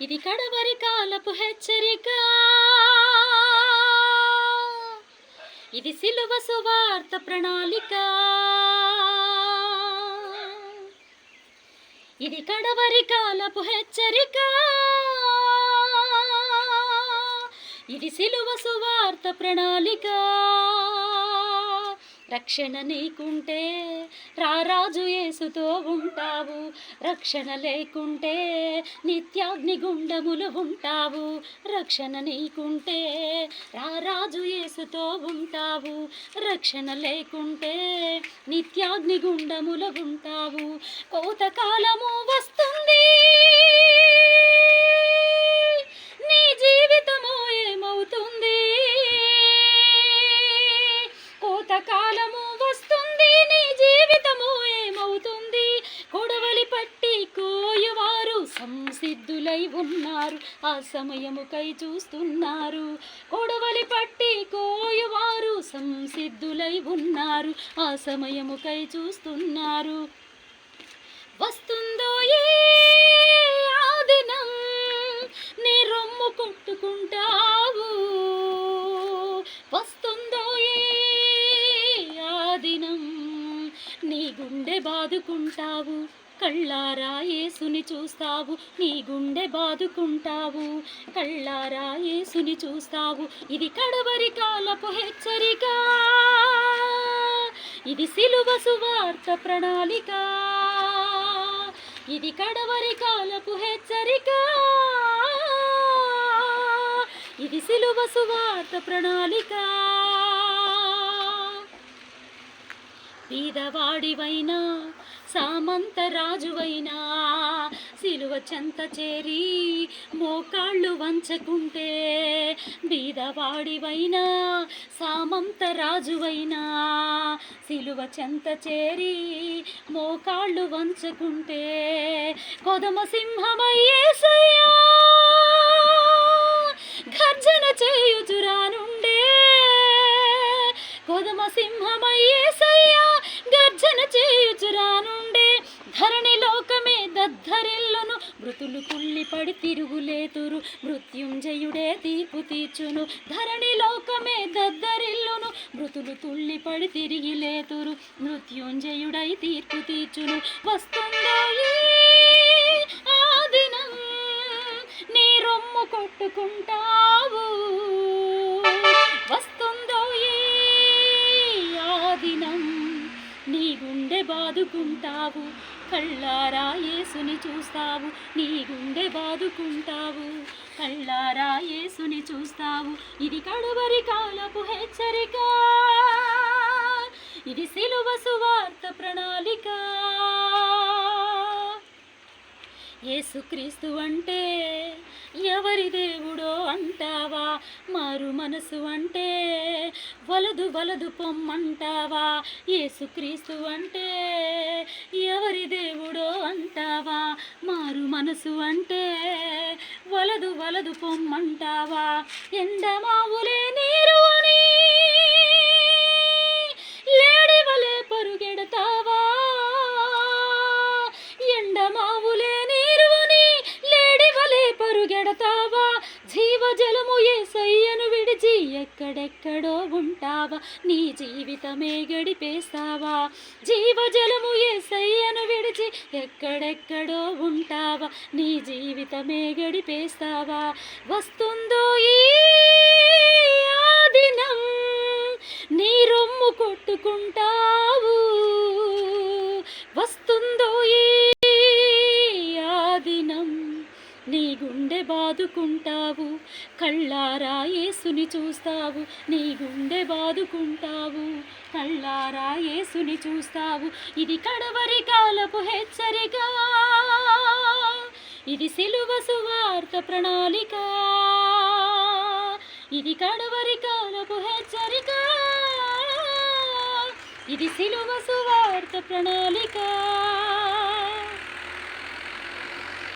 ఇది కడవరి కాలపు హెచ్చరిక. ఇది సిలువ సువార్త ప్రణాళిక. ఇది కడవరి కాలపు హెచ్చరిక. ఇది సిలువ సువార్త ప్రణాళిక. రక్షణ నీకుంటే రారాజు యేసుతో ఉంటావు. రక్షణ లేకుంటే నిత్యాగ్ని గుండములు ఉంటావు. రక్షణ నీకుంటే రారాజు యేసుతో ఉంటావు. రక్షణ లేకుంటే నిత్యాగ్ని గుండములు ఉంటావు. కోతకాలము వస్తుంది. ఉన్నారు. ఆ సమయముకై చూస్తున్నారు. కొడవలి పట్టి కోయువారు సంసిద్ధులై ఉన్నారు. ఆ సమయముకై చూస్తున్నారు. వస్తుందో ఏ ఆదినం? నీ రొమ్ము కొట్టుకుంటావు. వస్తుందో ఏ ఆ దినం నీ గుండె బాదుకుంటావు. కళ్ళారా ఏసుని చూస్తావు నీ గుండె బాదుకుంటావు. కళ్ళారా ఏసుని చూస్తావు ఇది కడవరి కాలపు హెచ్చరిక. ఇది సిలువ సువార్త ప్రణాళిక. ఇది కడవరి కాలపు హెచ్చరిక. ఇది సిలువ సువార్త ప్రణాళిక. బీదవాడివైనా సామంత రాజువైనా సిలువ చెంత చేరి మోకాళ్ళు వంచకుంటే బీదవాడివైనా సామంత రాజువైనా సిలువ చెంత చేరి మోకాళ్ళు వంచకుంటే కొదమ సింహమయ్యేసయ్యా గర్జన చేయుచురానుండే కొదమ సింహమయ్యేసయ్యా గర్జన చేయుచురానుండే. ధరణి లోకమే దద్దరిల్లును. మృతులు కుళ్ళిపడి తిరుగులేతురు. మృత్యుంజయుడే తీర్పు తీర్చును. ధరణి లోకమే దద్దరిల్లును. మృతులు తుళ్ళిపడి తిరిగి లేతురు మృత్యుంజయుడై తీర్పు తీర్చును. వస్తుందో ఆ దినం నీ రొమ్ము కొట్టుకుంటావు. గుండె కళ్ళారా యేసుని చూస్తావు. నీ గుండె బాదుకుంటావు. కళ్ళారా యేసుని చూస్తావు. ఇది కడవరి కాలపు హెచ్చరిక. ఇది సిలువ సువార్త ప్రణాళిక. యేసుక్రీస్తు అంటే ఎవరి దేవుడో అంటావా? మారు మనసు అంటే వలదు వలదు పొమ్మంటావా? ఏసుక్రీస్తు అంటే ఎవరి దేవుడో అంటావా? మారు మనసు అంటే వలదు వలదు పొమ్మంటావా? ఎండమావులే నీరు అని లేడివలే పరుగెడతావా? ఎండమావులే నీరుని లేడివలే పరుగెడతావా? జీవజలము ఏసయ్య విడిచి ఎక్కడెక్కడో ఉంటావా? నీ జీవితమే గడిపేస్తావా? జీవజలము ఏసయ్యను విడిచి ఎక్కడెక్కడో ఉంటావా? నీ జీవితమే గడిపేస్తావా? వస్తుందో ఈ ఆదినం దినం నీ రొమ్ము కొట్టుకుంటావు. వస్తుందో ఈ దినం నీ గుండె బాదుకుంటా కళ్ళారా యేసుని చూస్తావు నీ గుండె బాదుకుంటావు. కళ్ళారా యేసుని చూస్తావు ఇది కడవరి కాలపు హెచ్చరిక. ఇది సిలువ సువార్త ప్రణాళిక. ఇది కడవరి కాలపు హెచ్చరిక. ఇది సిలువ సువార్త ప్రణాళిక.